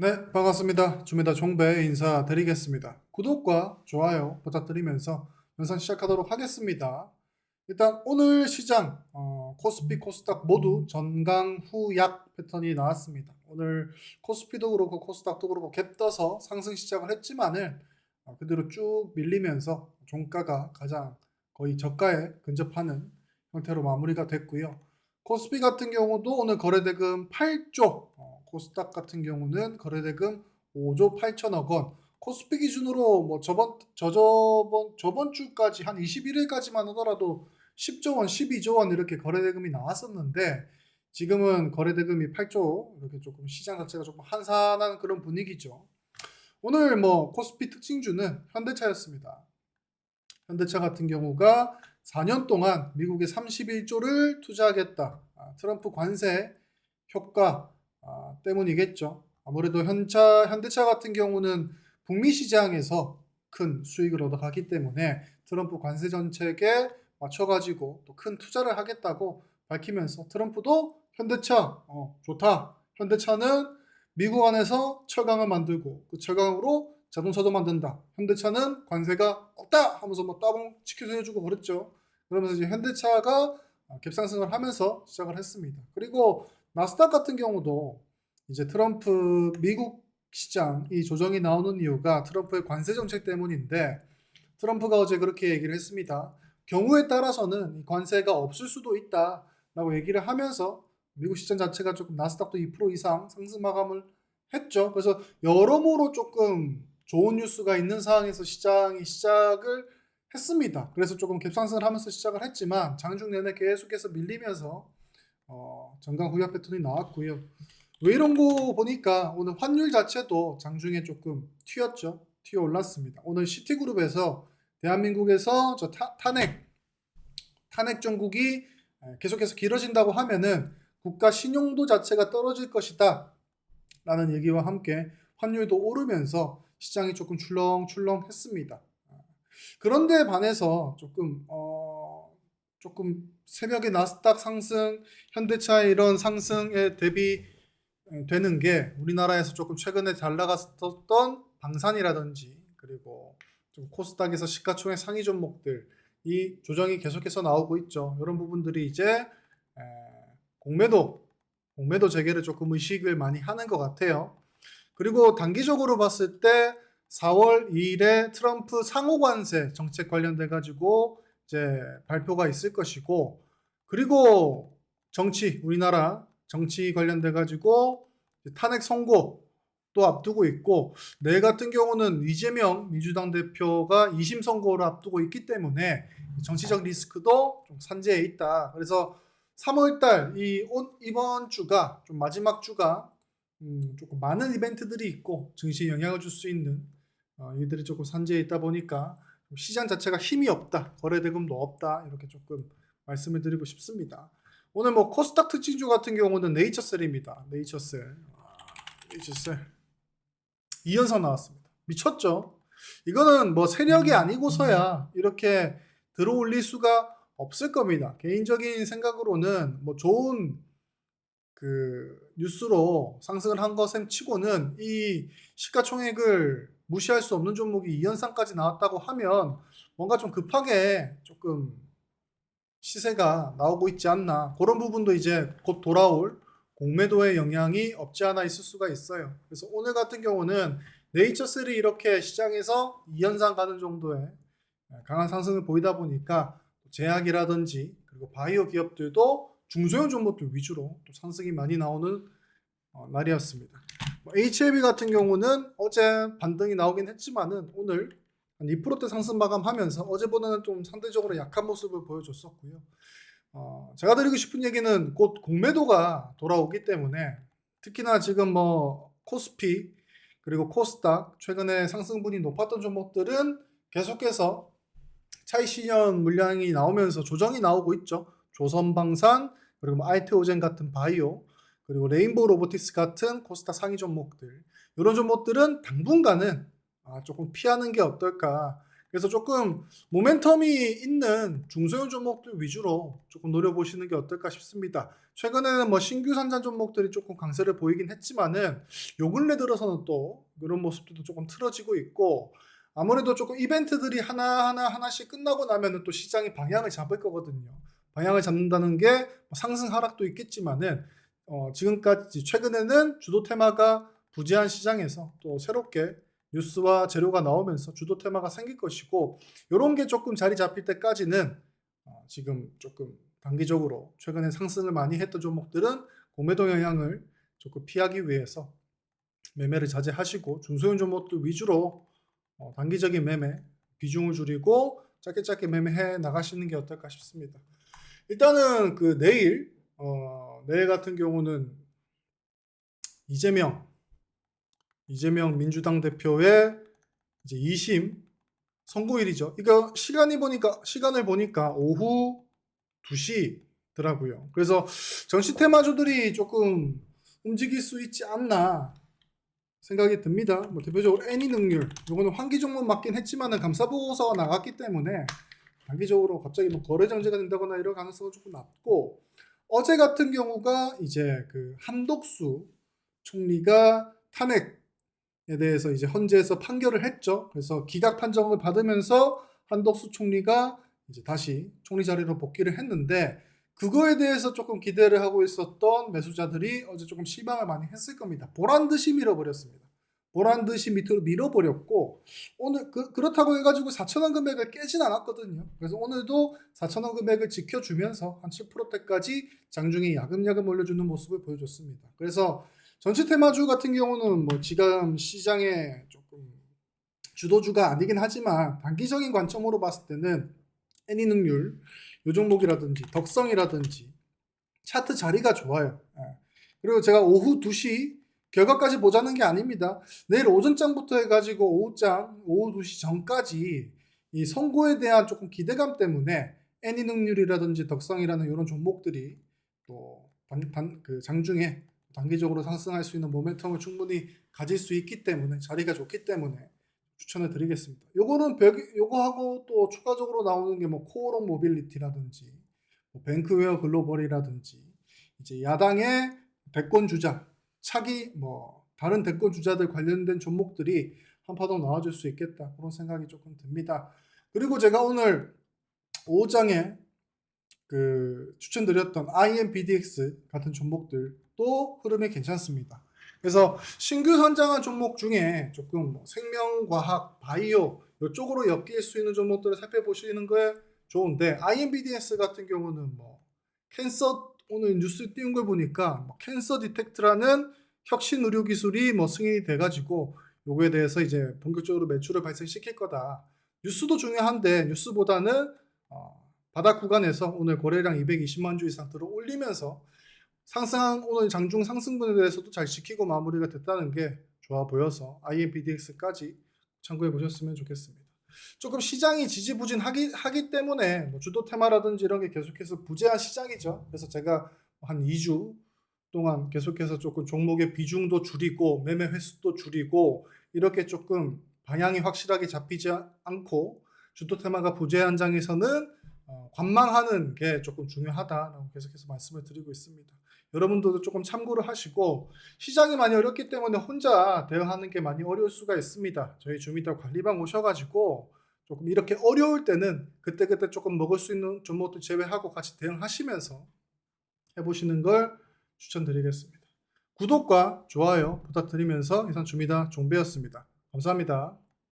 네, 반갑습니다. 주메다 종배 인사드리겠습니다. 구독과 좋아요 부탁드리면서 영상 시작하도록 하겠습니다. 일단 오늘 시장 어, 코스피, 코스닥 모두 전강 후약 패턴이 나왔습니다. 오늘 코스피도 그렇고 코스닥도 그렇고 갭 떠서 상승 시작을 했지만은 어, 그대로 쭉 밀리면서 종가가 가장 거의 저가에 근접하는 형태로 마무리가 됐고요. 코스피 같은 경우도 오늘 거래대금 8조, 어, 코스닥 같은 경우는 거래대금 5조 8천억 원. 코스피 기준으로 뭐 저번 저저번 저번 주까지 한 21일까지만 하더라도 10조 원, 12조 원 이렇게 거래대금이 나왔었는데 지금은 거래대금이 8조 이렇게 조금 시장 자체가 조금 한산한 그런 분위기죠. 오늘 뭐 코스피 특징주는 현대차였습니다. 현대차 같은 경우가 4년 동안 미국에 31조를 투자하겠다. 아, 트럼프 관세 효과 아, 때문이겠죠. 아무래도 현차, 현대차 같은 경우는 북미 시장에서 큰 수익을 얻어가기 때문에 트럼프 관세 정책에 맞춰가지고 또 큰 투자를 하겠다고 밝히면서 트럼프도 현대차 어, 좋다. 현대차는 미국 안에서 철강을 만들고 그 철강으로 자동차도 만든다. 현대차는 관세가 없다 하면서 뭐 따봉 치켜서 해주고 그랬죠. 그러면서 이제 현대차가 갭상승을 하면서 시작을 했습니다. 그리고 나스닥 같은 경우도 이제 트럼프 미국 시장 이 조정이 나오는 이유가 트럼프의 관세 정책 때문인데 트럼프가 어제 그렇게 얘기를 했습니다. 경우에 따라서는 이 관세가 없을 수도 있다라고 얘기를 하면서 미국 시장 자체가 조금 나스닥도 2% 이상 상승 마감을 했죠. 그래서 여러모로 조금 좋은 뉴스가 있는 상황에서 시장이 시작을 했습니다. 그래서 조금 갭상승을 하면서 시작을 했지만 장중 내내 계속해서 밀리면서 어, 전강 후약 패턴이 나왔고요. 왜 이런 거 보니까 오늘 환율 자체도 장중에 조금 튀었죠. 튀어 올랐습니다. 오늘 시티그룹에서 대한민국에서 저 타, 탄핵 탄핵 정국이 계속해서 길어진다고 하면은 국가 신용도 자체가 떨어질 것이다. 라는 얘기와 함께 환율도 오르면서 시장이 조금 출렁출렁했습니다. 그런데 반해서 조금 어 조금 새벽에 나스닥 상승, 현대차 이런 상승에 대비 되는 게 우리나라에서 조금 최근에 잘 나갔었던 방산이라든지 그리고 좀 코스닥에서 시가총액 상위 종목들 이 조정이 계속해서 나오고 있죠. 이런 부분들이 이제 에, 공매도 공매도 재개를 조금 의식을 많이 하는 것 같아요. 그리고 단기적으로 봤을 때 4월 2일에 트럼프 상호 관세 정책 관련돼 가지고 이제 발표가 있을 것이고 그리고 정치 우리나라 정치 관련돼 가지고 탄핵 선고 또 앞두고 있고 내 같은 경우는 이재명 민주당 대표가 2심 선고를 앞두고 있기 때문에 정치적 리스크도 좀 산재해 있다. 그래서 3월달 이 이번 주가 좀 마지막 주가 음, 조금 많은 이벤트들이 있고 증시에 영향을 줄 수 있는 어, 이들이 조금 산재해 있다 보니까 시장 자체가 힘이 없다, 거래 대금도 없다 이렇게 조금 말씀을 드리고 싶습니다. 오늘 뭐 코스닥 특징주 같은 경우는 네이처셀입니다. 네이처셀, 아, 네이처셀 2연선 나왔습니다. 미쳤죠? 이거는 뭐 세력이 아니고서야 이렇게 들어올릴 수가 없을 겁니다. 개인적인 생각으로는 뭐 좋은 그 뉴스로 상승을 한 것은 치고는 이 시가총액을 무시할 수 없는 종목이 2연상까지 나왔다고 하면 뭔가 좀 급하게 조금 시세가 나오고 있지 않나 그런 부분도 이제 곧 돌아올 공매도의 영향이 없지 않아 있을 수가 있어요. 그래서 오늘 같은 경우는 네이처셀이 이렇게 시장에서 2연상 가는 정도의 강한 상승을 보이다 보니까 제약이라든지 그리고 바이오 기업들도 중소형 종목들 위주로 또 상승이 많이 나오는 어, 날이었습니다. 뭐 HLB 같은 경우는 어제 반등이 나오긴 했지만은 오늘 한 2%대 상승 마감하면서 어제보다는 좀 상대적으로 약한 모습을 보여줬었고요. 어, 제가 드리고 싶은 얘기는 곧 공매도가 돌아오기 때문에 특히나 지금 뭐 코스피 그리고 코스닥 최근에 상승분이 높았던 종목들은 계속해서 차이 시년 물량이 나오면서 조정이 나오고 있죠. 조선방산 그리고 뭐 아이테오젠 같은 바이오 그리고 레인보우 로보틱스 같은 코스닥 상위 종목들 이런 종목들은 당분간은 아, 조금 피하는 게 어떨까 그래서 조금 모멘텀이 있는 중소형 종목들 위주로 조금 노려보시는 게 어떨까 싶습니다. 최근에는 뭐 신규 산전 종목들이 조금 강세를 보이긴 했지만은 요 근래 들어서는 또 이런 모습들도 조금 틀어지고 있고 아무래도 조금 이벤트들이 하나하나 하나씩 끝나고 나면은 또 시장이 방향을 잡을 거거든요. 방향을 잡는다는 게뭐 상승 하락도 있겠지만은 어, 지금까지 최근에는 주도 테마가 부재한 시장에서 또 새롭게 뉴스와 재료가 나오면서 주도 테마가 생길 것이고 이런 게 조금 자리 잡힐 때까지는 어, 지금 조금 단기적으로 최근에 상승을 많이 했던 종목들은 공매도 영향을 조금 피하기 위해서 매매를 자제하시고 중소형 종목들 위주로 어, 단기적인 매매 비중을 줄이고 짧게 짧게 매매해 나가시는 게 어떨까 싶습니다. 일단은 그 내일 어, 내일 같은 경우는 이재명 이재명 민주당 대표의 이제 2심 선고일이죠. 이거 시간이 보니까 시간을 보니까 오후 2시더라고요. 그래서 전시 테마주들이 조금 움직일 수 있지 않나 생각이 듭니다. 뭐 대표적으로 애니 능률 이거는 환기 종목 맞긴 했지만은 감사 보고서가 나갔기 때문에 단기적으로 갑자기 뭐 거래 정지가 된다거나 이럴 가능성은 조금 낮고 어제 같은 경우가 이제 그 한독수 총리가 탄핵에 대해서 이제 헌재에서 판결을 했죠. 그래서 기각 판정을 받으면서 한독수 총리가 이제 다시 총리 자리로 복귀를 했는데 그거에 대해서 조금 기대를 하고 있었던 매수자들이 어제 조금 실망을 많이 했을 겁니다. 보란 듯이 밀어버렸습니다. 보란 듯이 밑으로 밀어버렸고 오늘 그, 그렇다고 해가지고 4천 원 금액을 깨진 않았거든요. 그래서 오늘도 4천 원 금액을 지켜주면서 한 7%대까지 장중에 야금야금 올려주는 모습을 보여줬습니다. 그래서 전체 테마주 같은 경우는 뭐 지금 시장에 조금 주도주가 아니긴 하지만 단기적인 관점으로 봤을 때는 애니 능률, 요 종목이라든지 덕성이라든지 차트 자리가 좋아요. 예. 그리고 제가 오후 2시 결과까지 보자는 게 아닙니다. 내일 오전장부터 해가지고 오후장, 오후 2시 전까지 이 선고에 대한 조금 기대감 때문에 애니 능률이라든지 덕성이라는 이런 종목들이 또 단, 단, 그 장중에 단기적으로 상승할 수 있는 모멘텀을 충분히 가질 수 있기 때문에 자리가 좋기 때문에 추천을 드리겠습니다. 요거는 별 요거하고 또 추가적으로 나오는 게 뭐 코오롱 모빌리티라든지 뭐 뱅크웨어 글로벌이라든지 이제 야당의 대권 주자 차기 뭐 다른 대권 주자들 관련된 종목들이 한파동 나와줄 수 있겠다 그런 생각이 조금 듭니다. 그리고 제가 오늘 5장에 그 추천드렸던 IMBDX 같은 종목들도 흐름이 괜찮습니다. 그래서 신규 선장한 종목 중에 조금 뭐 생명과학, 바이오 이쪽으로 엮일 수 있는 종목들을 살펴보시는 게 좋은데 IMBDS 같은 경우는 뭐 캔서 오늘 뉴스 띄운 걸 보니까 뭐 캔서 디텍트라는 혁신 의료 기술이 뭐 승인이 돼가지고 요거에 대해서 이제 본격적으로 매출을 발생시킬 거다. 뉴스도 중요한데 뉴스보다는 어, 바닥 구간에서 오늘 거래량 220만 주 이상 들어 올리면서 상승한 오늘 장중 상승분에 대해서도 잘 지키고 마무리가 됐다는 게 좋아 보여서 IMBDX까지 참고해 보셨으면 좋겠습니다. 조금 시장이 지지부진하기 하기 때문에 뭐 주도 테마라든지 이런 게 계속해서 부재한 시장이죠. 그래서 제가 한 2주 동안 계속해서 조금 종목의 비중도 줄이고 매매 횟수도 줄이고 이렇게 조금 방향이 확실하게 잡히지 않고 주도 테마가 부재한 장에서는 어, 관망하는 게 조금 중요하다라고 계속해서 말씀을 드리고 있습니다. 여러분들도 조금 참고를 하시고 시장이 많이 어렵기 때문에 혼자 대응하는 게 많이 어려울 수가 있습니다. 저희 주미터 관리방 오셔가지고 조금 이렇게 어려울 때는 그때그때 조금 먹을 수 있는 종목들 제외하고 같이 대응하시면서 해보시는 걸 추천드리겠습니다. 구독과 좋아요 부탁드리면서 이상 주미다 종배였습니다. 감사합니다.